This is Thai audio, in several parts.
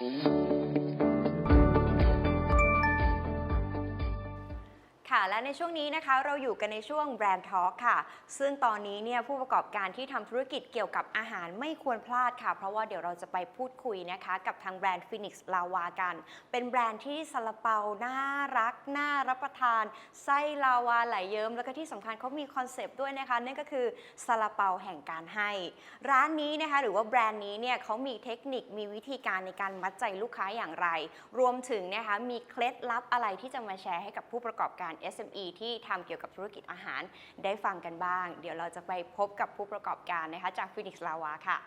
ค่ะ ในช่วงนี้นะคะเราอยู่กันในช่วงแบรนด์ทอ l k ค่ะ ซึ่งตอนนี้เนี่ยผู้ประกอบการที่ทำธุรกิจเกี่ยวกับอาหารไม่ควรพลาดค่ะ เพราะว่าเดี๋ยวเราจะไปพูดคุยนะคะ กับทางแบรนด์ Phoenix Lava กัน เป็นแบรนด์ที่ซาลาเปาน่ารัก น่ารับประทาน ไส้ลาวาไหลเยิ้มแล้วก็ที่สำคัญเขามีคอนเซปต์ด้วยนะคะนั่นก็คือซาลาเปาแห่งการให้ ร้านนี้นะคะหรือว่าแบรนด์นี้เนี่ยเขามีเทคนิคมีวิธีการในการมัดใจลูกค้าอย่างไร รวมถึงนะคะมีเคล็ดลับอะไรที่จะมาแชร์ให้กับผู้ประกอบการ SME ที่ทำเกี่ยวกับธุรกิจอาหารได้ฟังกันบ้าง เดี๋ยวเราจะไปพบกับผู้ประกอบการนะคะจาก Phoenix Lava ค่ะ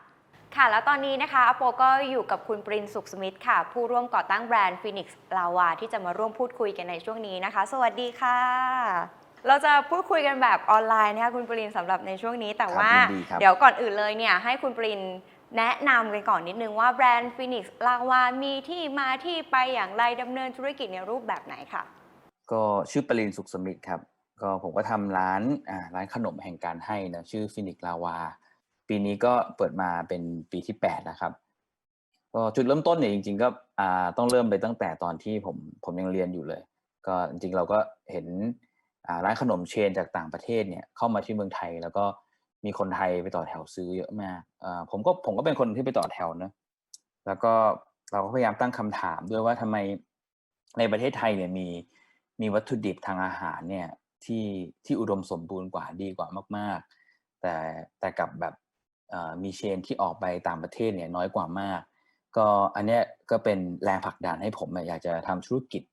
ค่ะ แล้วตอนนี้นะคะอโปก็อยู่กับคุณปรินสุขสมิทธิ์ค่ะ ผู้ร่วมก่อตั้งแบรนด์ Phoenix Lava ที่จะมาร่วมพูดคุยกันในช่วงนี้นะคะ สวัสดีค่ะ เราจะพูดคุยกันแบบออนไลน์นะคะคุณปรินสำหรับในช่วงนี้ แต่ว่ายินดีครับเดี๋ยวก่อนอื่นเลยเนี่ยให้คุณปรินแนะนำกันก่อนนิดนึงว่าแบรนด์ Phoenix Lava มีที่มาที่ไปอย่างไรดำเนินธุรกิจในรูปแบบไหนค่ะ ก็ชื่อปรินสุขสมิทธิ์ครับ ก็ผมก็ทำร้านอ่าร้านขนมแห่งการให้นะชื่อฟินิกลาวา ปีนี้ก็เปิดมาเป็นปีที่8นะครับ ก็จุดเริ่มต้นเนี่ยจริง ๆ ก็อ่าต้องเริ่มไปตั้งแต่ตอนที่ผมผมยังเรียนอยู่เลย ก็จริงๆเราก็เห็นอ่าร้านขนมเชนจากต่างประเทศเนี่ยเข้ามาที่เมืองไทยแล้วก็มีคนไทยไปต่อแถวซื้อเยอะมากอ่าผมก็ผมก็เป็นคนที่ไปต่อแถวนะแล้วก็เราก็พยายามตั้งคำถามด้วยว่าทำไมในประเทศไทยเนี่ยมี มีวัตถุดิบทางอาหารเนี่ยที่ที่อุดมสมบูรณ์กว่าดีกว่ามาก ๆ แต่แต่กับแบบมีเชนที่ออกไปต่างประเทศเนี่ยน้อยกว่ามาก ก็อันเนี้ยก็เป็นแรงผลักดันให้ผมอยากจะทำธุรกิจ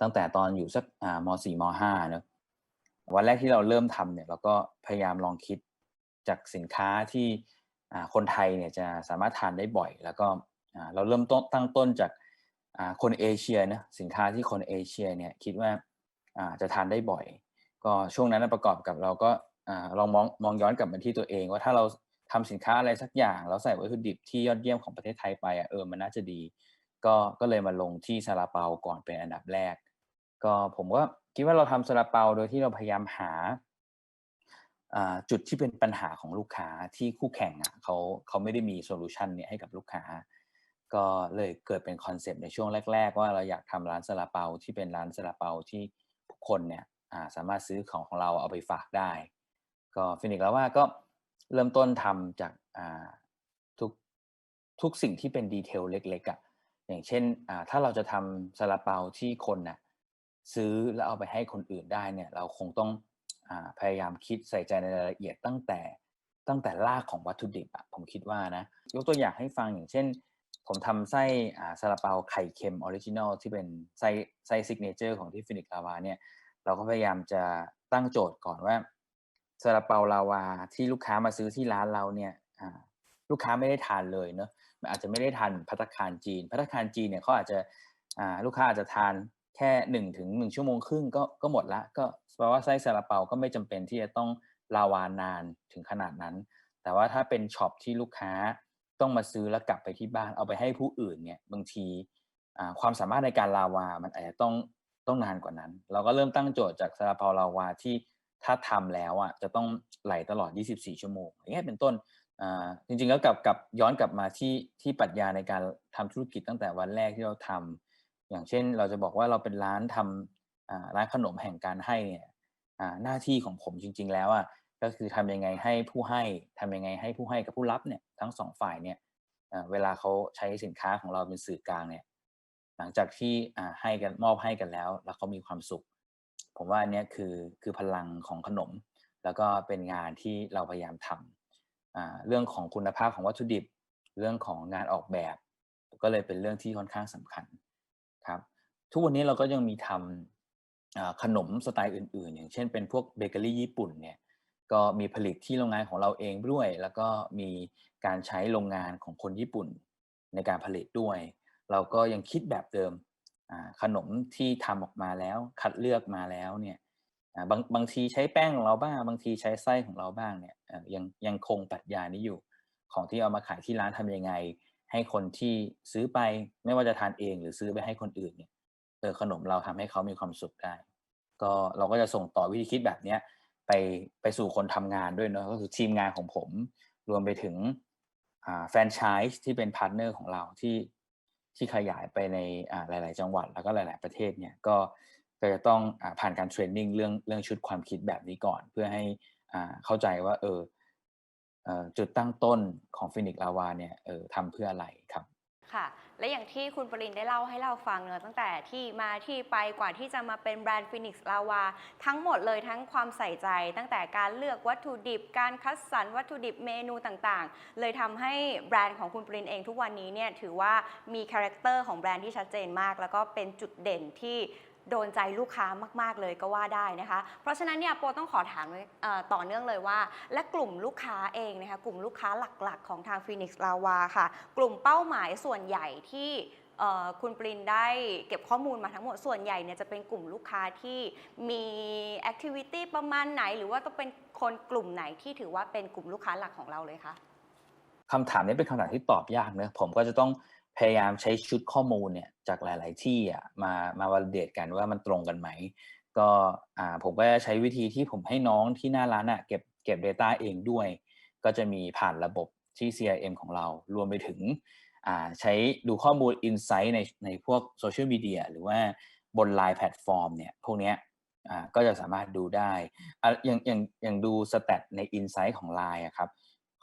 ตั้งแต่ตอนอยู่สักมสี่มห้าเนอะวันแรกที่เราเริ่มทำเนี่ยเราก็พยายามลองคิดจากสินค้าที่คนไทยเนี่ยจะสามารถทานได้บ่อย แล้วก็เราเริ่มต้นตั้งต้นจากคนเอเชียนะสินค้าที่คนเอเชียเนี่ยคิดว่า จะทานได้บ่อย ก็ช่วงนั้นประกอบกับเราก็ลองมองมองย้อนกลับมาที่ตัวเอง ว่าถ้าเราทำสินค้าอะไรสักอย่างแล้วใส่วัตถุดิบที่ยอดเยี่ยมของประเทศไทยไปอะเออมันน่าจะดี ก็ก็เลยมาลงที่ซาลาเปาก่อนเป็นอันดับแรก ก็ผมก็คิดว่าเราทำซาลาเปาโดยที่เราพยายามหาจุดที่เป็นปัญหาของลูกค้าที่คู่แข่งอะเขาเขาไม่ได้มีโซลูชันเนี่ยให้กับลูกค้า ก็เลยเกิดเป็นคอนเซปต์ในช่วงแรก ๆ ว่าเราอยากทำร้านซาลาเปาที่เป็นร้านซาลาเปาที่ คนเนี่ยาสามารถซื้อของของเราเอาไปฝากได้ ก็ฟินิกแล้วว่าก็เริ่มต้นทำจากาทุกทุกสิ่งที่เป็นดีเทลเล็กๆอะอย่างเช่นถ้าเราจะทำซาลาเปาที่คนน่ะซื้อแล้วเอาไปให้คนอื่นได้เนี่ยเราคงต้องอพยายามคิดใส่ใจในรายละเอียดตั้งแต่ตั้งแต่รากของวัตถุดิบอะผมคิดว่านะยกตัวอย่างให้ฟังอย่างเช่น ผมทำไส้อ่าซาลาเปาไข่เค็มออริจินอลที่เป็นไส้ไส้ซิกเนเจอร์ของที่ฟินิกลาวาเนี่ยเราก็พยายามจะตั้งโจทย์ก่อนว่าซาลาเปาลาวาที่ลูกค้ามาซื้อที่ร้านเราเนี่ยลูกค้าไม่ได้ทานเลยเนอะมันอาจจะไม่ได้ทานพัตตาคารจีนพัตตาคารจีนเนี่ยเขาอาจจะลูกค้าอาจจะทานแค่หนึ่งถึงหนึ่งชั่วโมงครึ่งก็ก็หมดละ ก็แปลว่าไส้ซาลาเปาก็ไม่จำเป็นที่จะต้องลาวานานถึงขนาดนั้น แต่ว่าถ้าเป็นช็อปที่ลูกค้า ต้องมาซื้อแล้วกลับไปที่บ้านเอาไปให้ผู้อื่นเนี่ยบางทีความสามารถในการลาวา มันอาจจะต้องต้องนานกว่านั้น เราก็เริ่มตั้งโจทย์จากซาลาเปาลาวาที่ถ้าทำแล้วอะจะต้องไหลตลอด 24 ชั่วโมงอย่างเงี้ยเป็นต้นจริงๆแล้วกลับกลับย้อนกลับมาที่ที่ปรัชญาในการทำธุรกิจตั้งแต่วันแรกที่เราทำอย่างเช่นเราจะบอกว่าเราเป็นร้านทำร้านขนมแห่งการให้เนี่ยหน้าที่ของผมจริง ๆ แล้วอะ ก็คือทำยังไงให้ผู้ให้ทำยังไงให้ผู้ให้กับผู้รับเนี่ยทั้งสองฝ่ายเนี่ยเวลาเขาใช้สินค้าของเราเป็นสื่อกลางเนี่ยหลังจากที่ให้กันมอบให้กันแล้ว แล้วเขามีความสุข ผมว่าอันนี้คือคือพลังของขนม แล้วก็เป็นงานที่เราพยายามทำเรื่องของคุณภาพของวัตถุดิบ เรื่องของงานออกแบบ ก็เลยเป็นเรื่องที่ค่อนข้างสำคัญครับทุกวันนี้เราก็ยังมีทำขนมสไตล์อื่น ๆ อย่างเช่นเป็นพวกเบเกอรี่ญี่ปุ่นเนี่ย ก็มีผลิตที่โรงงานของเราเองด้วย แล้วก็มีการใช้โรงงานของคนญี่ปุ่นในการผลิตด้วย เราก็ยังคิดแบบเดิมขนมที่ทำออกมาแล้วคัดเลือกมาแล้วเนี่ยบางบางทีใช้แป้งของเราบ้าง บางทีใช้ไส้ของเราบ้างเนี่ยยังยังคงปรัชญานี้อยู่ ของที่เอามาขายที่ร้านทำยังไง ให้คนที่ซื้อไปไม่ว่าจะทานเองหรือซื้อไปให้คนอื่นเนี่ยเออขนมเราทำให้เขามีความสุขได้ ก็เราก็จะส่งต่อวิธีคิดแบบเนี้ย ไปไปสู่คนทำงานด้วยเนาะก็คือทีมงานของผม รวมไปถึงแฟรนไชส์ที่เป็นพาร์ทเนอร์ของเราที่ที่ขยายไปในหลาย ๆ จังหวัดแล้วก็หลาย ๆ ประเทศเนี่ยก็ก็จะต้องอผ่านการเทรนนิ่งเรื่องเรื่องชุดความคิดแบบนี้ก่อน เพื่อให้เข้าใจว่าเออเอ่อจุดตั้งต้นของฟินิกลาวาเนี่ยเออทำเพื่ออะไรครับค่ะ และอย่างที่คุณปรินได้เล่าให้เราฟังเนอะตั้งแต่ที่มาที่ไปกว่าที่จะมาเป็นแบรนด์ฟินิกส์ลาวาทั้งหมดเลยทั้งความใส่ใจ ตั้งแต่การเลือกวัตถุดิบ การคัดสรรวัตถุดิบเมนูต่างๆ เลยทำให้แบรนด์ของคุณปรินเองทุกวันนี้เนี่ยถือว่ามีคาแรคเตอร์ของแบรนด์ที่ชัดเจนมาก แล้วก็เป็นจุดเด่นที่ โดนใจลูกค้ามาก ๆ เลยก็ว่าได้นะคะ เพราะฉะนั้นเนี่ยโปต้องขอถามต่อเนื่องเลยว่า และกลุ่มลูกค้าเองนะคะ กลุ่มลูกค้าหลักๆ ของทาง Phoenix Lava ค่ะ กลุ่มเป้าหมายส่วนใหญ่ที่คุณปรินได้เก็บข้อมูลมาทั้งหมดส่วนใหญ่เนี่ยจะเป็นกลุ่มลูกค้าที่มีแอคทิวิตี้ประมาณไหน หรือว่าต้องเป็นคนกลุ่มไหนที่ถือว่าเป็นกลุ่มลูกค้าหลักของเราเลยคะคำถามนี้เป็นคำถามที่ตอบยากเนะผมก็จะต้อง พยายามใช้ชุดข้อมูลเนี่ยจากหลาย ๆ ที่อะมามาวัดเดตกันว่ามันตรงกันไหม ก็อ่าผมก็ใช้วิธีที่ผมให้น้องที่หน้าร้านอะเก็บเก็บ Data เองด้วย ก็จะมีผ่านระบบที่ CRM ของเรา รวมไปถึงอ่าใช้ดูข้อมูล Insight ในในพวกโซเชียลมีเดียหรือว่าบน Line แพลตฟอร์มเนี่ยพวกเนี้ยอ่าก็จะสามารถดูได้อะอย่างอย่างอย่างดูสแตทใน Insight ของ Line อะครับ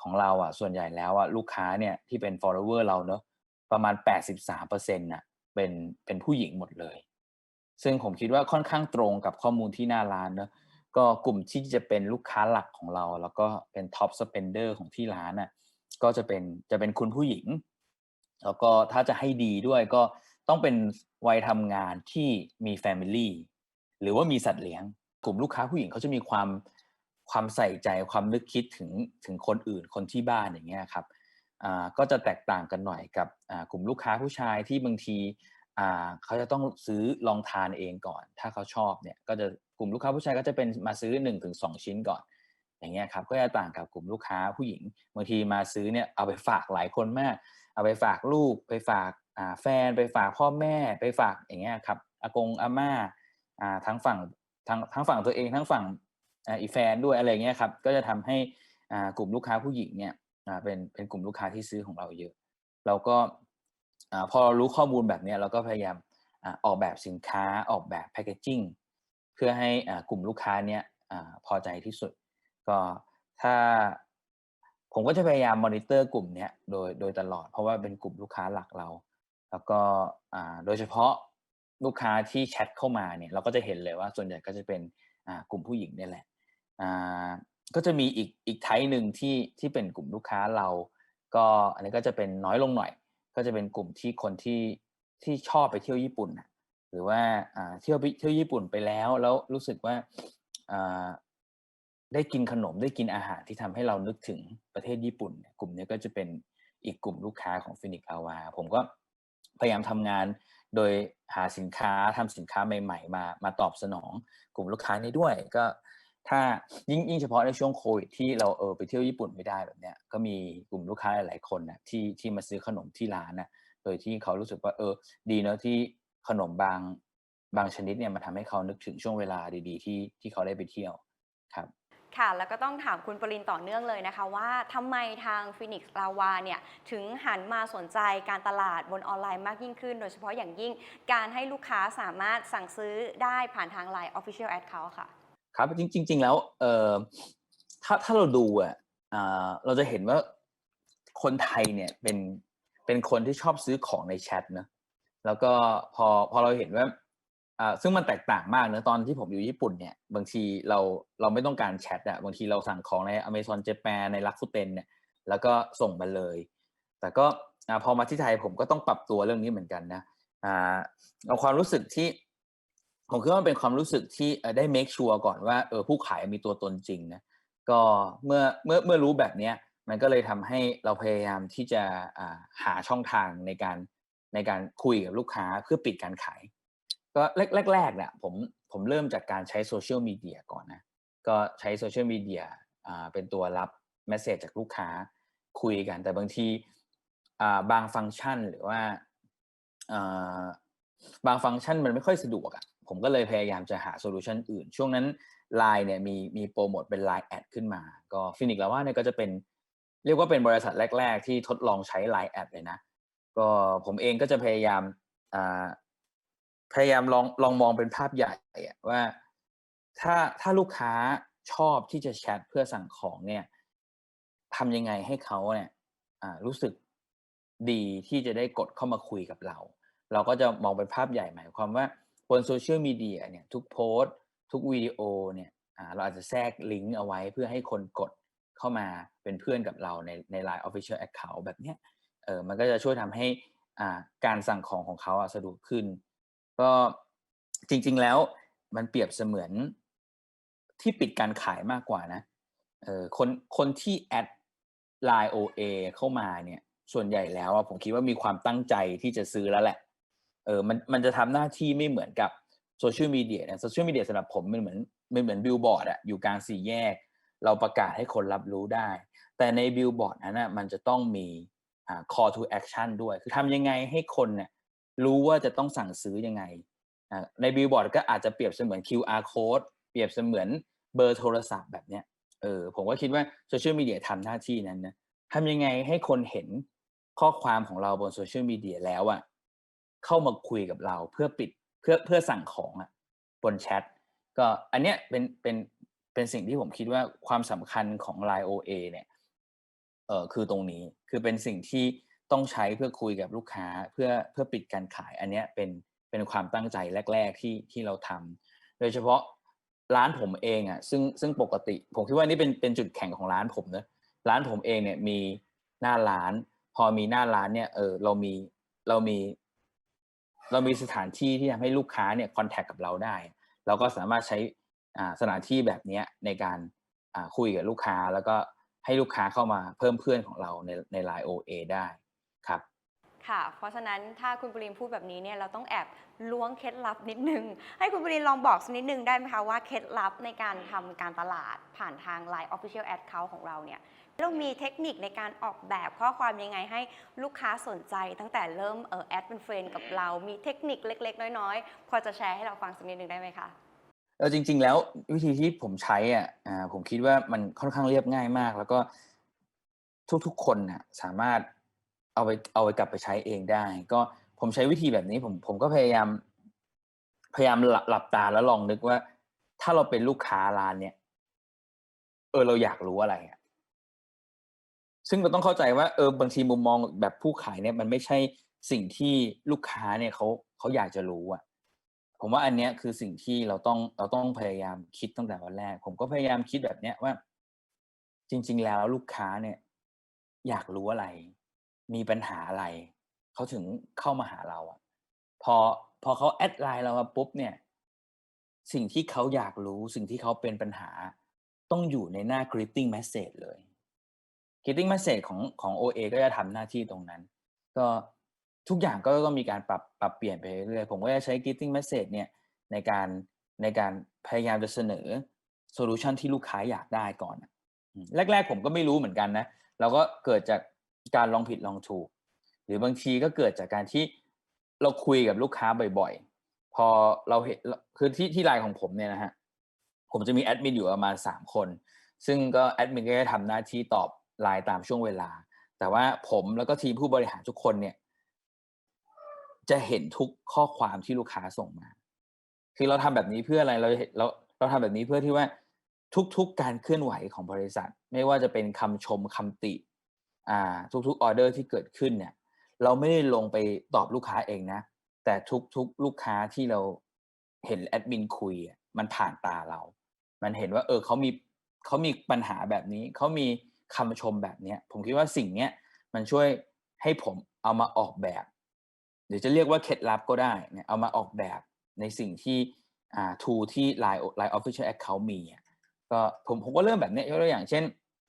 ของเราอะส่วนใหญ่แล้วอะลูกค้าเนี่ยที่เป็น follower เราเนอะ ประมาณ 83%น่ะเป็นเป็นผู้หญิงหมดเลย ซึ่งผมคิดว่าค่อนข้างตรงกับข้อมูลที่หน้าร้านเนอะก็กลุ่มที่จะเป็นลูกค้าหลักของเรา แล้วก็เป็น top spender ของที่ร้านน่ะก็จะเป็นจะเป็นคุณผู้หญิง แล้วก็ถ้าจะให้ดีด้วยก็ต้องเป็นวัยทำงานที่มี Family หรือว่ามีสัตว์เลี้ยง กลุ่มลูกค้าผู้หญิงเขาจะมีความความใส่ใจความนึกคิดถึงถึงคนอื่นคนที่บ้านอย่างเงี้ยครับ ก็จะแตกต่างกันหน่อยกับกลุ่มลูกค้าผู้ชายที่บางทีเขาจะต้องซื้อลองทานเองก่อน ถ้าเขาชอบเนี่ยก็จะกลุ่มลูกค้าผู้ชายก็จะเป็นมาซื้อ1นถึงสชิ้นก่อน อย่างเงี้ยครับก็จะต่างกับกลุ่มลูกค้าผู้หญิงบางทีมาซื้อเนี่ยเอาไปฝากหลายคนมาก เอาไปฝากลูกไปฝากแฟนไปฝากพ่อแม่ไปฝากอย่างเงี้ยครับอากงอาม่าทั้งฝั่งทั้งทั้งฝั่งตัวเองทั้งฝั่งอีแฟนด้วยอะไรเงี้ยครับก็จะทำให้กลุ่มลูกค้าผู้หญิงเนี่ย เป็นเป็นกลุ่มลูกค้าที่ซื้อของเราเยอะ เราก็พอเรารู้ข้อมูลแบบเนี้ยเราก็พยายามออกแบบสินค้าออกแบบแพคเกจิ้งเพื่อให้กลุ่มลูกค้าเนี้ยพอใจที่สุด ก็ถ้าผมก็จะพยายามมอนิเตอร์กลุ่มเนี้ยโดยโดยตลอด เพราะว่าเป็นกลุ่มลูกค้าหลักเรา แล้วก็โดยเฉพาะลูกค้าที่แชทเข้ามาเนี่ยเราก็จะเห็นเลยว่าส่วนใหญ่ก็จะเป็นกลุ่มผู้หญิงนี่แหละ ก็จะมีอีกอีกไทป์หนึ่งที่ที่เป็นกลุ่มลูกค้าเรา ก็อันนี้ก็จะเป็นน้อยลงหน่อย ก็จะเป็นกลุ่มที่คนที่ที่ชอบไปเที่ยวญี่ปุ่นหรือว่าเที่ยวไปเที่ยวญี่ปุ่นไปแล้วแล้วรู้สึกว่าได้กินขนมได้กินอาหารที่ทำให้เรานึกถึงประเทศญี่ปุ่น กลุ่มนี้ก็จะเป็นอีกกลุ่มลูกค้าของฟินิกอาวา ผมก็พยายามทำงานโดยหาสินค้าทำสินค้าใหม่ ๆ มามาตอบสนอง กลุ่มลูกค้านี้ด้วย ก็ ถ้ายิ่งยิ่งเฉพาะในช่วงโควิดที่เราเออไปเที่ยวญี่ปุ่นไม่ได้แบบเนี้ยก็มีกลุ่มลูกค้าหลาย ๆ คนนะที่ที่มาซื้อขนมที่ร้านนะโดยที่เขารู้สึกว่าเออ ดีเนอะที่ขนมบางบางชนิดเนี่ยมาทำให้เขานึกถึงช่วงเวลาดี ๆ ที่ที่เขาได้ไปเที่ยวครับค่ะแล้วก็ต้องถามคุณปรินต่อเนื่องเลยนะคะ ว่าทำไมทาง Phoenix ลาวาเนี่ยถึงหันมาสนใจการตลาดบนออนไลน์มากยิ่งขึ้น โดยเฉพาะอย่างยิ่งการให้ลูกค้าสามารถสั่งซื้อได้ผ่านทาง Line Official Account ค่ะ ครับจริงจริงๆแล้วเออถ้าถ้าเราดูอะเราจะเห็นว่าคนไทยเนี่ยเป็นเป็นคนที่ชอบซื้อของในแชทนะแล้วก็พอพอเราเห็นว่าซึ่งมันแตกต่างมากนะตอนที่ผมอยู่ญี่ปุ่นเนี่ยบางทีเราเราไม่ต้องการแชทอะบางทีเราสั่งของใน Amazon Japan ใน Rakuten เนี่ยแล้วก็ส่งมาเลย แต่ก็พอมาที่ไทยผมก็ต้องปรับตัวเรื่องนี้เหมือนกันนะเอาความรู้สึกที่ ผมคิดว่ามันเป็นความรู้สึกที่ได้ make sure ก่อนว่าเออผู้ขายมีตัวตนจริงนะก็เมื่อเมื่อเมื่อรู้แบบเนี้ยมันก็เลยทำให้เราพยายามที่จะหาช่องทางในการในการคุยกับลูกค้าเพื่อปิดการขาย ก็แรกๆเนี่ยผมผมเริ่มจากการใช้โซเชียลมีเดียก่อนนะก็ใช้โซเชียลมีเดียเป็นตัวรับเมสเซจจากลูกค้าคุยกัน แต่บางทีบางฟังก์ชันหรือว่าอ่าบางฟังก์ชันมันไม่ค่อยสะดวกอะ่ะ ผมก็เลยพยายามจะหาโซลูชันอื่น ช่วงนั้น Line เนี่ยมีมีโปรโมทเป็น Line แอดขึ้นมา ก็ฟินิกแล้วว่าเนี่ยก็จะเป็น เรียกว่าเป็นบริษัทแรก ๆ ที่ทดลองใช้ Line แอดเลยนะ ก็ผมเองก็จะพยายามพยายามลองลองมองเป็นภาพใหญ่อะว่าถ้าถ้าลูกค้าชอบที่จะแชทเพื่อสั่งของเนี่ยทำยังไงให้เขาเนี่ยรู้สึกดีที่จะได้กดเข้ามาคุยกับเรา เราก็จะมองเป็นภาพใหญ่หมายความว่า บนโซเชียลมีเดียเนี่ยทุกโพสต์ทุกวิดีโอเนี่ยเราอาจจะแทรกลิงก์เอาไว้เพื่อให้คนกดเข้ามาเป็นเพื่อนกับเราในใน Line Official Account แบบเนี้ยเออมันก็จะช่วยทำให้อ่าการสั่งของของเขาสะดวกขึ้น ก็จริง ๆแล้วมันเปรียบเสมือนที่ปิดการขายมากกว่านะเออคนคนที่แอด Line OA เข้ามาเนี่ยส่วนใหญ่แล้วผมคิดว่ามีความตั้งใจที่จะซื้อแล้วแหละ เออมันมันจะทำหน้าที่ไม่เหมือนกับโซเชียลมีเดียเนะโซเชียลมีเดียสำหรับผมมันเหมือนมันเหมือนบิลบอร์ดอะอยู่กลางสี่แยก เราประกาศให้คนรับรู้ได้ แต่ในบิลบอร์ดนั้นอะมันจะต้องมีอ่า call to action ด้วย คือทำยังไงให้คนเนี่ยรู้ว่าจะต้องสั่งซื้อยังไงอ่าในบิลบอร์ดก็อาจจะเปรียบเสมือน QR code เปรียบเสมือนเบอร์โทรศัพท์แบบเนี้ยเออผมก็คิดว่าโซเชียลมีเดียทำหน้าที่นั้นนะทำยังไงให้คนเห็นข้อความของเราบนโซเชียลมีเดียแล้วอะ เข้ามาคุยกับเราเพื่อปิดเพื่อเพื่อสั่งของอะบนแชทก็อันเนี้ยเป็นเป็นเป็นสิ่งที่ผมคิดว่าความสำคัญของ Line OA เนี่ยเออคือตรงนี้คือเป็นสิ่งที่ต้องใช้เพื่อคุยกับลูกค้าเพื่อเพื่อปิดการขาย อันเนี้ยเป็นเป็นความตั้งใจแรก ๆที่ที่เราทำโดยเฉพาะร้านผมเองอะซึ่งซึ่งปกติ ผมคิดว่านี่เป็นเป็นจุดแข็งของร้านผมนะร้านผมเองเนี่ยมีหน้าร้าน พอมีหน้าร้านเนี่ยเออเรามีเรามี เรามีสถานที่ที่ทำให้ลูกค้าเนี่ยคอนแทคกับเราได้ เราก็สามารถใช้อ่าสถานที่แบบนี้ในการอ่าคุยกับลูกค้าแล้วก็ให้ลูกค้าเข้ามาเพิ่มเพื่อนของเราในใน Line OA ได้ครับค่ะ เพราะฉะนั้นถ้าคุณปรินพูดแบบนี้เนี่ยเราต้องแอบล้วงเคล็ดลับนิดนึง ให้คุณปรินลองบอกสักนิดนึงได้ไหมคะว่าเคล็ดลับในการทำการตลาดผ่านทาง Line Official Account ของเราเนี่ย เรามีเทคนิคในการออกแบบข้อความยังไงให้ลูกค้าสนใจตั้งแต่เริ่มเออแอดเป็นเฟรนกับเรา มีเทคนิคเล็ก ๆ น้อยๆ พอจะแชร์ให้เราฟังสักนิดหนึ่งได้ไหมคะเออจริง ๆ แล้ววิธีที่ผมใช้อะอ่าผมคิดว่ามันค่อนข้างเรียบง่ายมาก แล้วก็ทุกๆคนน่ะสามารถเอาไปเอาไปกลับไปใช้เองได้ ก็ผมใช้วิธีแบบนี้ผมผมก็พยายาม พยายามหลับหลับตาแล้วลองนึกว่า ถ้าเราเป็นลูกค้าร้านเนี่ย เออเราอยากรู้อะไรอะ ซึ่งเราต้องเข้าใจว่าเออบางทีมุมมองแบบผู้ขายเนี่ยมันไม่ใช่สิ่งที่ลูกค้าเนี่ยเขาเขาอยากจะรู้อะผมว่าอันเนี้ยคือสิ่งที่เราต้องเราต้องพยายามคิดตั้งแต่วันแรก ผมก็พยายามคิดแบบเนี้ยว่า จริง ๆ แล้วลูกค้าเนี่ย อยากรู้อะไร มีปัญหาอะไร เขาถึงเข้ามาหาเราอะพอพอเขาแอดไลน์เรามาปุ๊บเนี่ย สิ่งที่เขาอยากรู้สิ่งที่เขาเป็นปัญหา ต้องอยู่ในหน้า greeting message เลย greeting message ของของ OA ก็จะทำหน้าที่ตรงนั้น ก็ทุกอย่างก็ต้องมีการปรับปรับเปลี่ยนไปเรื่อยๆผมก็จะใช้ greeting message เนี่ยในการในการพยายามจะเสนอโซลูชันที่ลูกค้าอยากได้ก่อนแรก ๆ ผมก็ไม่รู้เหมือนกันนะ เราก็เกิดจากการลองผิดลองถูก หรือบางทีก็เกิดจากการที่เราคุยกับลูกค้าบ่อยๆ พอเราเห็นคือที่ที่ไลน์ของผมเนี่ยนะฮะผมจะมีแอดมินอยู่ประมาณสามคน ซึ่งก็แอดมินก็จะทำหน้าที่ตอบ ลน์ตามช่วงเวลา แต่ว่าผมแล้วก็ทีมผู้บริหารทุกคนเนี่ย จะเห็นทุกข้อความที่ลูกค้าส่งมา คือเราทำแบบนี้เพื่ออะไรเราเราเราทำแบบนี้เพื่อที่ว่าทุกๆการเคลื่อนไหวของบริษัท ไม่ว่าจะเป็นคำชมคำติ อ่า ทุกๆออเดอร์ที่เกิดขึ้นเนี่ย เราไม่ได้ลงไปตอบลูกค้าเองนะ แต่ทุกๆลูกค้าที่เราเห็นแอดมินคุยมันผ่านตาเรา มันเห็นว่า เออเขามีเขามีปัญหาแบบนี้เขามี คำชมแบบเนี้ยผมคิดว่าสิ่งเนี้ยมันช่วยให้ผมเอามาออกแบบหรือจะเรียกว่าเคล็ดลับก็ได้เนี่ยเอามาออกแบบในสิ่งที่อ่า tool ที่ Line Line Official Account มีก็ผมผมก็เริ่มแบบนี้ยกตัวอย่างเช่น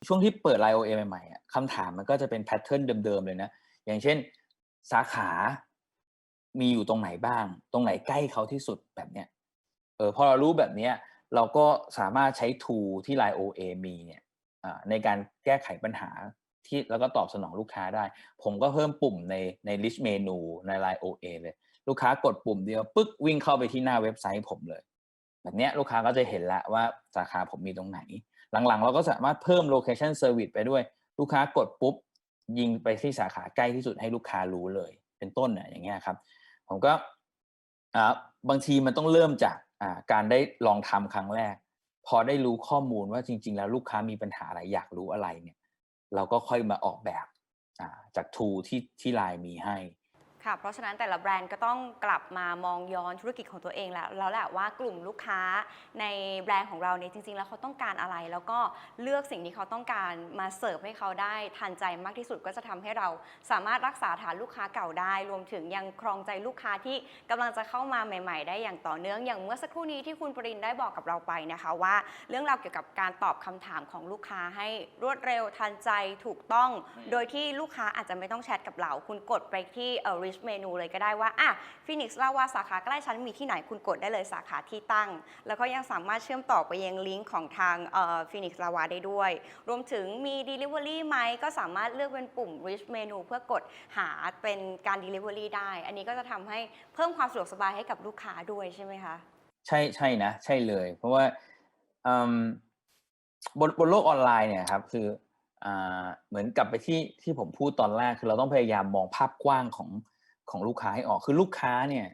ช่วงที่เปิด Line OA ใหม่ๆอะคำถามมันก็จะเป็นแพทเทิร์นเดิมๆเลยนะ อย่างเช่นสาขามีอยู่ตรงไหนบ้าง ตรงไหนใกล้เขาที่สุดแบบเนี้ยเออพอเรารู้แบบเนี้ยเราก็สามารถใช้ tool ที่ Line OA มีเนี่ย ในการแก้ไขปัญหาที่แล้วก็ตอบสนองลูกค้าได้ ผมก็เพิ่มปุ่มในใน list menu ใน Line OA เลย ลูกค้ากดปุ่มเดียวปึ๊กวิ่งเข้าไปที่หน้าเว็บไซต์ผมเลย แบบนี้ลูกค้าก็จะเห็นแล้วว่าสาขาผมมีตรงไหน หลังๆ เราก็สามารถเพิ่ม location service ไปด้วย ลูกค้ากดปุ๊บ ยิงไปที่สาขาใกล้ที่สุดให้ลูกค้ารู้เลย เป็นต้นน่ะอย่างเงี้ยครับ ผมก็บางทีมันต้องเริ่มจากการได้ลองทำครั้งแรก พอได้รู้ข้อมูลว่าจริง ๆ แล้วลูกค้ามีปัญหาอะไรอยากรู้อะไรเนี่ย เราก็ค่อยมาออกแบบจากทูที่ที่ไลน์มีให้ ค่ะ เพราะฉะนั้นแต่ละแบรนด์ก็ต้องกลับมามองย้อนธุรกิจของตัวเองแล้วแล้วแหละว่ากลุ่มลูกค้าในแบรนด์ของเราเนี่ยจริง ๆ แล้วเขาต้องการอะไร แล้วก็เลือกสิ่งที่เขาต้องการมาเสิร์ฟให้เขาได้ทันใจมากที่สุดก็จะทำให้เราสามารถรักษาฐานลูกค้าเก่าได้ รวมถึงยังครองใจลูกค้าที่กำลังจะเข้ามาใหม่ ๆ ได้อย่างต่อเนื่องอย่างเมื่อสักครู่นี้ที่คุณปรินได้บอกกับเราไปนะคะว่า เรื่องราวเกี่ยวกับการตอบคำถามของลูกค้าให้รวดเร็วทันใจถูกต้อง โดยที่ลูกค้าอาจจะไม่ต้องแชทกับเรา คุณกดไปที่เอ่อ rich menu เลยก็ได้ว่าอะฟินิกส์ลาวาสาขาใกล้ฉันมีที่ไหนคุณกดได้เลยสาขาที่ตั้ง แล้วก็ยังสามารถเชื่อมต่อไปยังลิงก์ของทางฟินิกส์ลาวาได้ด้วย รวมถึงมี Delivery ไหมก็สามารถเลือกเป็นปุ่ม rich menu เพื่อกดหาเป็นการ Delivery ได้ อันนี้ก็จะทำให้เพิ่มความสะดวกสบายให้กับลูกค้าด้วยใช่ไหมคะ ใช่ใช่นะ ใช่เลย เพราะว่าบนบนโลกออนไลน์เนี่ยครับคืออเหมือนกลับไปที่ที่ผมพูดตอนแรกคือเราต้องพยายามมองภาพกว้างของ ของลูกค้าให้ออกคือลูกค้าเนี่ย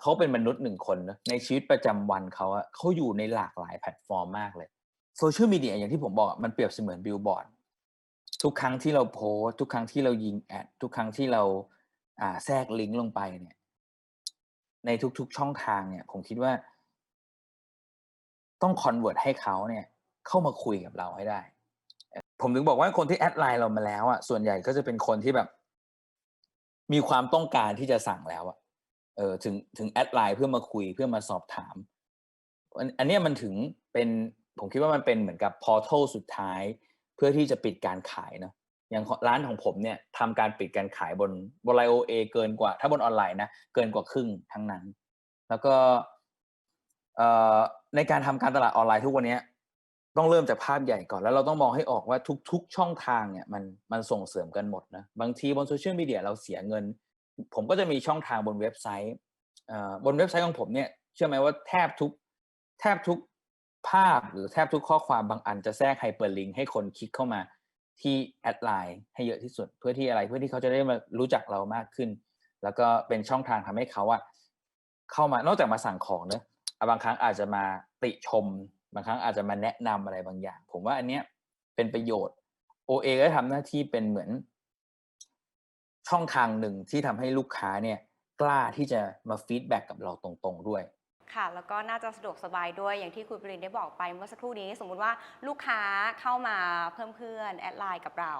เขาเป็นมนุษย์หนึ่งคนนะในชีวิตประจำวันเขาเขาอยู่ในหลากหลายแพลตฟอร์มมากเลยโซเชียลมีเดียอย่างที่ผมบอกมันเปรียบเสมือนบิลบอร์ดทุกครั้งที่เราโพสทุกครั้งที่เรายิงแอดทุกครั้งที่เราอ่าแทรกลิงก์ลงไปเนี่ย ในทุกๆช่องทางเนี่ย ผมคิดว่า ต้องคอนเวิร์ตให้เขาเนี่ย เข้ามาคุยกับเราให้ได้ ผมถึงบอกว่าคนที่แอดไลน์เรามาแล้วอะส่วนใหญ่ก็จะเป็นคนที่แบบ มีความต้องการที่จะสั่งแล้วอะเออถึงถึงแอดไลน์เพื่อมาคุยเพื่อมาสอบถาม อันนี้มันถึงเป็นผมคิดว่ามันเป็นเหมือนกับพอร์ทัลสุดท้ายเพื่อที่จะปิดการขายเนาะอย่างร้านของผมเนี่ยทำการปิดการขายบนบนไลโอเอเกินกว่า ถ้าบนออนไลน์นะเกินกว่าครึ่งทั้งนั้น แล้วก็ในการทำการตลาดออนไลน์ทุกวันนี้ ต้องเริ่มจากภาพใหญ่ก่อนแล้วเราต้องมองให้ออกว่าทุก ๆ ช่องทางเนี่ยมันมันส่งเสริมกันหมดนะบางทีบนโซเชียลมีเดียเราเสียเงิน ผมก็จะมีช่องทางบนเว็บไซต์บนเว็บไซต์ของผมเนี่ยเชื่อไหมว่าแทบทุกแทบทุกภาพหรือแทบทุกข้อความบางอันจะแทรกไฮเปอร์ลิงก์ให้คนคลิกเข้ามาที่แอดไลน์ให้เยอะที่สุดเพื่อที่อะไรเพื่อที่เขาจะได้มารู้จักเรามากขึ้น แล้วก็เป็นช่องทางทำให้เขาอะเข้ามานอกจากมาสั่งของเนอะบางครั้งอาจจะมาติชม บางครั้งอาจจะมาแนะนำอะไรบางอย่าง ผมว่าอันเนี้ยเป็นประโยชน์ OA ก็ทำหน้าที่เป็นเหมือน ช่องทางหนึ่งที่ทำให้ลูกค้าเนี่ย กล้าที่จะมาฟีดแบ็กกับเราตรงๆด้วย ค่ะ แล้วก็น่าจะสะดวกสบายด้วยอย่างที่คุณปรินได้บอกไปเมื่อสักครู่นี้สมมุติว่าลูกค้าเข้ามาเพิ่มเพื่อนแอดไลน์กับเรา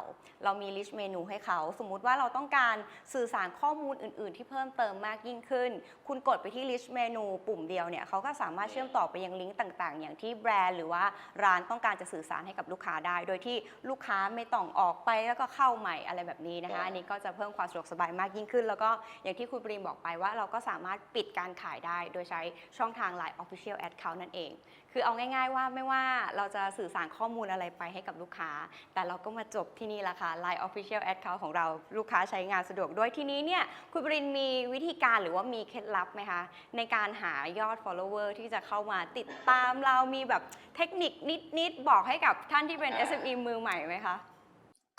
เรามีลิสต์เมนูให้เขา สมมุติว่าเราต้องการสื่อสารข้อมูลอื่น ๆ ที่เพิ่มเติมมากยิ่งขึ้น คุณกดไปที่ลิสต์เมนูปุ่มเดียวเนี่ยเขาก็สามารถเชื่อมต่อไปยังลิงก์ต่าง ๆ อย่างที่แบรนด์หรือว่าร้านต้องการจะสื่อสารให้กับลูกค้าได้ โดยที่ลูกค้าไม่ต้องออกไปแล้วก็เข้าใหม่อะไรแบบนี้นะคะอันนี้ก็จะเพิ่มความสะดวกสบายมากยิ่งขึ้น แล้วก็อย่างที่คุณปริมบอกไปว่าเราก็สามารถปิดการขายได้โดยใช้ช่องทาง Line Official Account นั่นเอง คือเอาง่าย ๆ ว่าไม่ว่าเราจะสื่อสารข้อมูลอะไรไปให้กับลูกค้า แต่เราก็มาจบที่นี่ละค่ะ Line Official Account ของเราลูกค้าใช้งานสะดวกด้วยที่นี้เนี่ยคุณปรินมีวิธีการหรือว่ามีเคล็ดลับไหมคะ ในการหายอด follower ที่จะเข้ามาติดตามเรามีแบบเทคนิคนิดๆบอกให้กับท่านที่เป็น SME มือใหม่ไหมคะ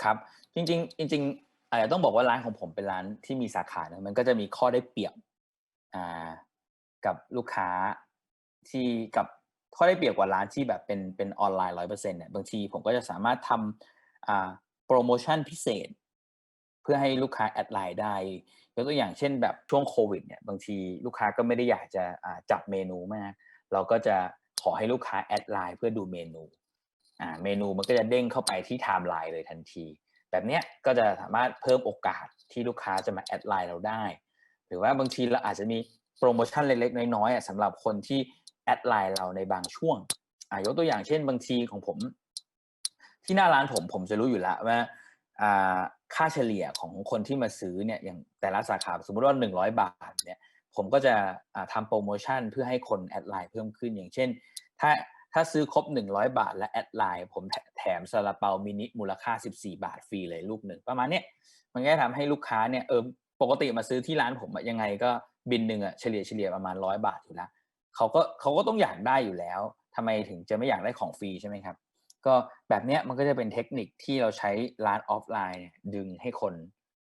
ครับจริงๆจริงๆอาจจะต้องบอกว่าร้านของผมเป็นร้านที่มีสาขานะมันก็จะมีข้อได้เปรียบอ่า กับลูกค้าที่กับข้อได้เปรียบกว่าร้านที่แบบเป็นเป็นออนไลน์ร้อยเปอร์เซ็นต์เนี่ยบางทีผมก็จะสามารถทำโปรโมชั่นพิเศษ เพื่อให้ลูกค้าแอดไลน์ได้ยกตัวอย่างเช่นแบบช่วงโควิดเนี่ยบางทีลูกค้าก็ไม่ได้อยากจะจับเมนูมาก เราก็จะขอให้ลูกค้าแอดไลน์เพื่อดูเมนูอ่าเมนูมันก็จะเด้งเข้าไปที่ไทม์ไลน์เลยทันที แบบเนี้ยก็จะสามารถเพิ่มโอกาสที่ลูกค้าจะมาแอดไลน์เราได้ หรือว่าบางทีเราอาจจะมี โปรโมชั่นเล็กๆน้อยๆสำหรับคนที่แอดไลน์เราในบางช่วงอายกตัวอย่างเช่นบางทีของผม ที่หน้าร้านผมผมจะรู้อยู่แล้วว่าค่าเฉลี่ยของคนที่มาซื้อเนี่ยอย่างแต่ละสาขาสมมติว่าหนึ่งร้อยบาทเนี่ยผมก็จะทำโปรโมชั่นเพื่อให้คนแอดไลน์เพิ่มขึ้นอย่างเช่น ถ้าถ้าซื้อครบ 100 บาท และแอดไลน์ผมแถแถมซาลาเปามินิมูลค่า 14 บาทฟรีเลยลูกหนึ่งประมาณเนี้ยมันก็ทำให้ลูกค้าเนี่ยเออปกติมาซื้อที่ร้านผมยังไงก็บินหนึ่งอะเฉลี่ยเฉลี่ยประมาณร้อยบาทอยู่แล้วเขาก็เขาก็ต้องอยากได้อยู่แล้วทำไมถึงจะไม่อยากได้ของฟรีใช่ไหมครับ ก็แบบเนี้ยมันก็จะเป็นเทคนิคที่เราใช้ร้านออฟไลน์ดึงให้คน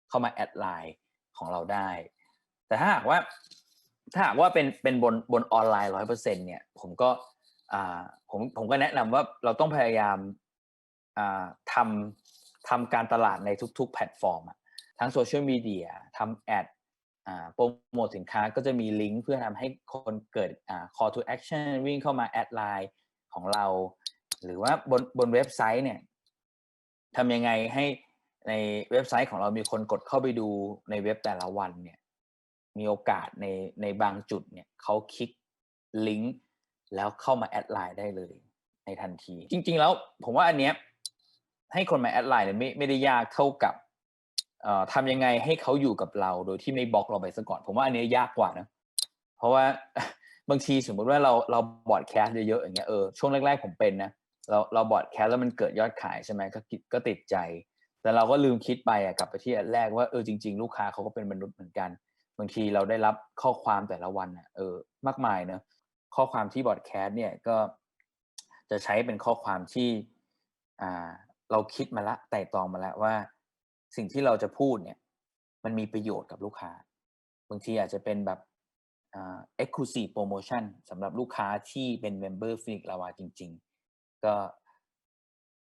เข้ามาแอดไลน์ของเราได้ แต่ถ้าหากว่าถ้าหากว่าเป็นเป็นบนบนออนไลน์ร้อยเปอร์เซ็นเนี่ยผมก็อ่าผมผมก็แนะนำว่าเราต้องพยายามอ่าทำทำการตลาดในทุกๆ แพลตฟอร์มอะทั้งโซเชียลมีเดียทำแอด โปรโมทสินค้าก็จะมีลิงก์เพื่อทำให้คนเกิด call to action วิ่งเข้ามาแอดไลน์ของเรา หรือว่าบนบนเว็บไซต์เนี่ยทำยังไงให้ในเว็บไซต์ของเรามีคนกดเข้าไปดูในเว็บแต่ละวันเนี่ย มีโอกาสในในบางจุดเนี่ยเขาคลิกลิงก์แล้วเข้ามาแอดไลน์ได้เลยในทันที จริง ๆ แล้วผมว่าอันเนี้ยให้คนมาแอดไลน์เนี่ยไม่ไม่ได้ยากเท่ากับ ทำยังไงให้เขาอยู่กับเราโดยที่ไม่บล็อกเราไปซะก่อน ผมว่าอันเนี้ยยากกว่านะ เพราะว่าบางทีสมมติว่าเราเราบอดแคสเยอะๆอย่างเงี้ยเออช่วงแรกๆผมเป็นนะเราเราบอดแคสแล้วมันเกิดยอดขายใช่ไหมก็ก็ติดใจ แต่เราก็ลืมคิดไปอะกลับไปที่แรกว่าเออจริง ๆ ลูกค้าเขาก็เป็นมนุษย์เหมือนกัน บางทีเราได้รับข้อความแต่ละวันอะเออมากมายเนอะข้อความที่บอดแคสเนี่ยก็จะใช้เป็นข้อความที่อ่าเราคิดมาละไต่ตรองมาแล้วว่า สิ่งที่เราจะพูดเนี่ย มันมีประโยชน์กับลูกค้า บางทีอาจจะเป็นแบบเอ่า exclusive promotion สำหรับลูกค้าที่เป็น member Phoenix Lava จริง ๆ ก็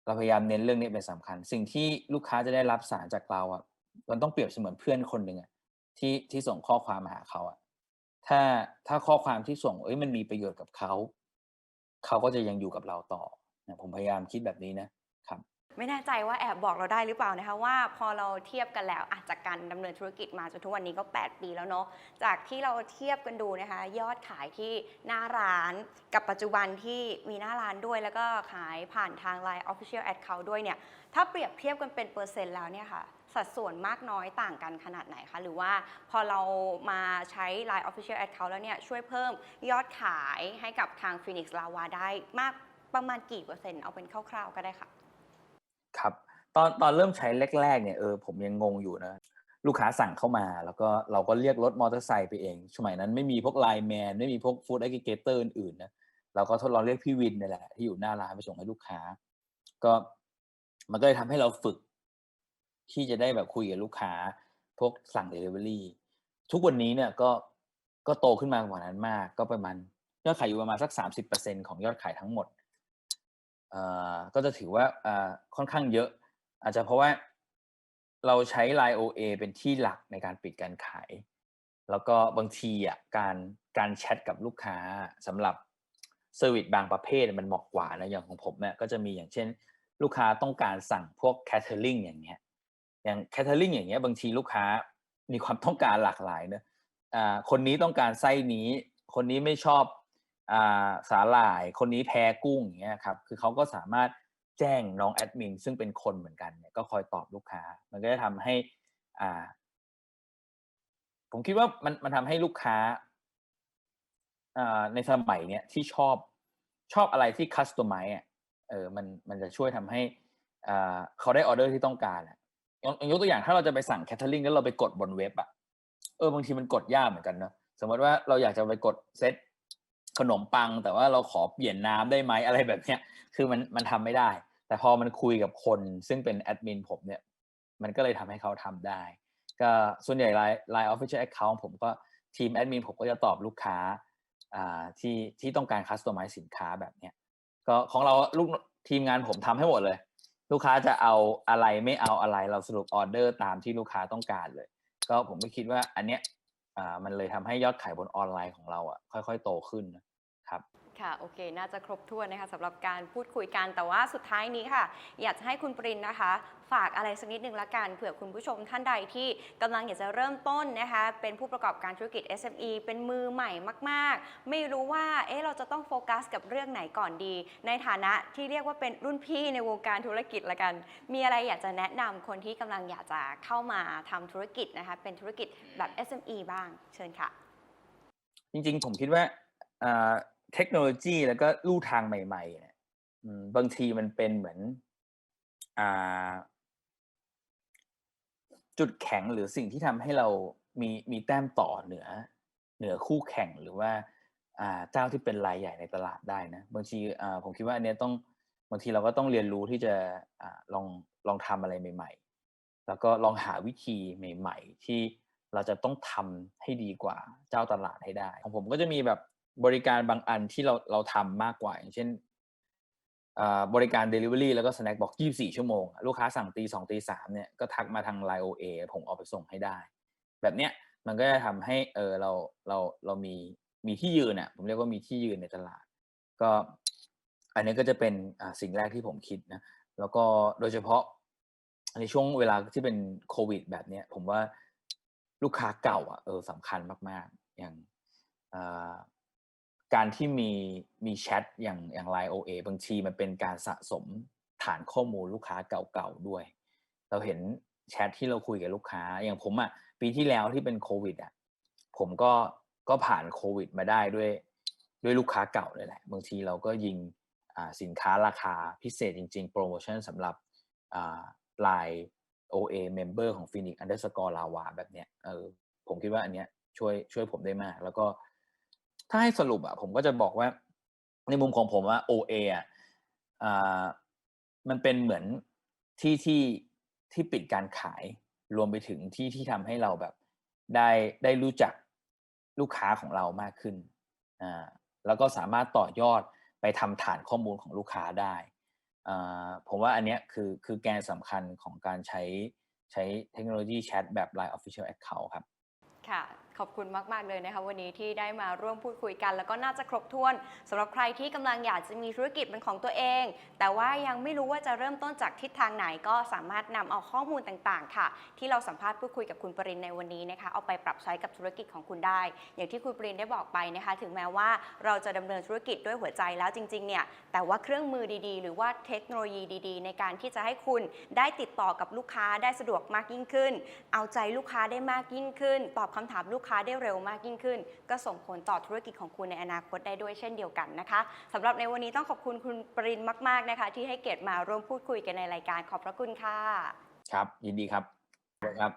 เราพยายามเน้นเรื่องนี้เป็นสำคัญ สิ่งที่ลูกค้าจะได้รับสารจากเราอะมันต้องเปรียบเสมือนเพื่อนคนหนึ่งอะที่ที่ส่งข้อความมาหาเขาอะถ้าถ้าข้อความที่ส่งเอ้ยมันมีประโยชน์กับเขา เขาก็จะยังอยู่กับเราต่อนะผมพยายามคิดแบบนี้นะ ไม่แน่ใจว่าแอบบอกเราได้หรือเปล่านะคะว่าพอเราเทียบกันแล้วอาจจากการดำเนินธุรกิจมาจนทุกวันนี้ก็ 8 ปีแล้วเนาะจากที่เราเทียบกันดูนะคะ ยอดขายที่หน้าร้านกับปัจจุบันที่มีหน้าร้านด้วยแล้วก็ขายผ่านทาง Line Official Account ด้วยเนี่ยถ้าเปรียบเทียบกันเป็นเปอร์เซ็นต์แล้วเนี่ยค่ะสัดส่วนมากน้อยต่างกันขนาดไหนคะ หรือว่าพอเรามาใช้ Line Official Account แล้วเนี่ยช่วยเพิ่มยอดขายให้กับทาง Phoenix Lava ได้มากประมาณกี่เปอร์เซ็นต์เอาเป็นคร่าวๆก็ได้ค่ะ ครับตอนตอนเริ่มใช้แรกๆเนี่ยเออผมยังงงอยู่นะลูกค้าสั่งเข้ามา แล้วก็เราก็เรียกรถมอเตอร์ไซค์ไปเองสมัยนั้นไม่มีพวกไลน์แมนไม่มีพวกฟู้ดแอ g เกเตอร์อื่นๆนะเราก็ทดลองเรียกพี่วินนี่แหละที่อยู่หน้าร้านไปส่งให้ลูกค้า ก็มันก็เลยทำให้เราฝึก ที่จะได้แบบคุยกับลูกค้า พวกสั่ง Delivery ทุกวันนี้เนี่ยก็ก็โตขึ้นมากว่านั้นมาก ก็ประมาณยอดขายอยู่ประมาณสักสามสิบเปอร์เซ็นของยอดขายทั้งหมด ก็จะถือว่าค่อนข้างเยอะ อาจจะเพราะว่าเราใช้ Line OA เป็นที่หลักในการปิดการขาย แล้วก็บางทีอะการการแชทกับลูกค้าสำหรับเซอร์วิสบางประเภทมันเหมาะกว่านะอย่างของผมเนี่ยก็จะมีอย่างเช่น ลูกค้าต้องการสั่งพวกแคทเทอริงอย่างเงี้ยอย่างแคทเทอริงอย่างเงี้ยบางทีลูกค้ามีความต้องการหลากหลายเนอะอ่าคนนี้ต้องการไส้นี้ คนนี้ไม่ชอบ สาหร่ายคนนี้แพ้กุ้งอย่างเงี้ยครับคือเขาก็สามารถแจ้งน้องแอดมินซึ่งเป็นคนเหมือนกันเนี่ยก็คอยตอบลูกค้า มันก็จะทำให้อ่า ผมคิดว่ามันมันทำให้ลูกค้าในสมัยเนี้ยที่ชอบชอบอะไรที่คัสตอมไมอะเออมันมันจะช่วยทำให้อ่าเขาได้ออเดอร์ที่ต้องการอะยกตัวอย่างถ้าเราจะไปสั่งแคทเทอริงแล้วเราไปกดบนเว็บอะเออบางทีมันกดยากเหมือนกันเนอะสมมติว่าเราอยากจะไปกดเซต ขนมปัง แต่ว่าเราขอเปลี่ยนน้ำได้ไหมอะไรแบบเนี้ย คือมันมันทำไม่ได้ แต่พอมันคุยกับคนซึ่งเป็นแอดมินผมเนี่ยมันก็เลยทำให้เขาทำได้ ก็ส่วนใหญ่ Line Line Official Account ผมก็ทีมแอดมินผมก็จะตอบลูกค้าอ่าที่ที่ต้องการคัสตอมไมซ์สินค้าแบบเนี้ยก็ของเราลูกทีมงานผมทำให้หมดเลย ลูกค้าจะเอาอะไรไม่เอาอะไรเราสรุปออเดอร์ตามที่ลูกค้าต้องการเลย ก็ผมก็คิดว่าอันเนี้ยอ่ามันเลยทำให้ยอดขายบนออนไลน์ของเราอะค่อย ๆ โตขึ้นนะ ครับค่ะโอเค น่าจะครบถ้วนนะคะสำหรับการพูดคุยกันแต่ว่าสุดท้ายนี้ค่ะ อยากจะให้คุณปรินนะคะ ฝากอะไรสักนิดนึงละกันเผื่อคุณผู้ชมท่านใดที่กำลังอยากจะเริ่มต้นนะคะ เป็นผู้ประกอบการธุรกิจ SME เป็นมือใหม่มาก ๆ ไม่รู้ว่าเอ๊ะเราจะต้องโฟกัสกับเรื่องไหนก่อนดี ในฐานะที่เรียกว่าเป็นรุ่นพี่ในวงการธุรกิจละกัน มีอะไรอยากจะแนะนำคนที่กำลังอยากจะเข้ามาทำธุรกิจนะคะเป็นธุรกิจแบบ SME บ้างเชิญค่ะ จริงๆ ผมคิดว่าอ่า เทคโนโลยีแล้วก็ลู่ทางใหม่ๆเนี่ยบางทีมันเป็นเหมือนอ่าจุดแข็งหรือสิ่งที่ทำให้เรามีมีแต้มต่อเหนือ เหนือคู่แข่งหรือว่าเจ้าที่เป็นรายใหญ่ในตลาดได้นะบางทีผมคิดว่าอันเนี้ยต้องบางทีเราก็ต้องเรียนรู้ที่จะอลองลองทำอะไรใหม่ ๆ แล้วก็ลองหาวิธีใหม่ ๆ ที่เราจะต้องทำให้ดีกว่าเจ้าตลาดให้ได้ ของผมก็จะมีแบบ บริการบางอันที่เราเราทำมากกว่า อย่างเช่นบริการ Delivery แล้วก็ Snack Box 24 ชั่วโมง ลูกค้าสั่งตีสองตีสามเนี่ยก็ทักมาทาง Line OA ผมเอาไปส่งให้ได้ แบบเนี้ยมันก็จะทำให้เออเราเราเรามีมีที่ยืนอะผมเรียกว่ามีที่ยืนในตลาด ก็อันนี้ก็จะเป็นอ่าสิ่งแรกที่ผมคิดนะแล้วก็โดยเฉพาะในช่วงเวลาที่เป็นโควิด แบบเนี้ยผมว่าลูกค้าเก่าอะเออสำคัญมากๆ อย่างอ่า การที่มีมีแชทอย่างอย่าง Line OA บางทีมันเป็นการสะสมฐานข้อมูลลูกค้าเก่าๆด้วย เราเห็นแชทที่เราคุยกับลูกค้า อย่างผมอะปีที่แล้วที่เป็นโควิดอะผมก็ก็ผ่านโควิด มาได้ด้วยด้วยลูกค้าเก่าเลยแหละบางทีเราก็ยิงอ่าสินค้าราคาพิเศษจริงๆ โปรโมชั่นสำหรับอ่า Line OA Member ของ Phoenix Underscore Lava แบบเนี้ยเออผมคิดว่าอันเนี้ยช่วยช่วยผมได้มาก แล้วก็ ถ้าให้สรุปอะผมก็จะบอกว่า ในมุมของผมว่า OA อะอ่ามันเป็นเหมือนที่ที่ที่ปิดการขายรวมไปถึงที่ที่ทำให้เราแบบได้ได้รู้จักลูกค้าของเรามากขึ้นอ่าแล้วก็สามารถต่อยอดไปทำฐานข้อมูลของลูกค้าได้อ่าผมว่าอันเนี้ยคือคือแกนสำคัญของการใช้ใช้เทคโนโลยีแชทแบบ Line Official Account ครับ ค่ะ ขอบคุณมาก ๆ เลยนะคะวันนี้ที่ได้มาร่วมพูดคุยกัน แล้วก็น่าจะครบถ้วนสำหรับใครที่กำลังอยากจะมีธุรกิจเป็นของตัวเอง แต่ว่ายังไม่รู้ว่าจะเริ่มต้นจากทิศทางไหนก็สามารถนำเอาข้อมูลต่าง ๆ ค่ะ ที่เราสัมภาษณ์พูดคุยกับคุณปรินในวันนี้นะคะเอาไปปรับใช้กับธุรกิจของคุณได้ อย่างที่คุณปรินได้บอกไปนะคะ ถึงแม้ว่าเราจะดำเนินธุรกิจด้วยหัวใจแล้วจริง ๆ เนี่ยแต่ว่าเครื่องมือดี ๆ หรือว่าเทคโนโลยีดี ๆ ในการที่จะให้คุณได้ติดต่อกับลูกค้าได้สะดวกมากยิ่งขึ้น เอาใจลูกค้าได้มากยิ่งขึ้น ตอบคำถามลูกค้าได้เร็วมากยิ่งขึ้น ก็ส่งผลต่อธุรกิจของคุณในอนาคตได้ด้วยเช่นเดียวกันนะคะสำหรับในวันนี้ต้องขอบคุณคุณปรินมากๆนะคะ ที่ให้เกียรติมาร่วมพูดคุยกันในรายการขอบพระคุณค่ะ ครับ ยินดีครับครับ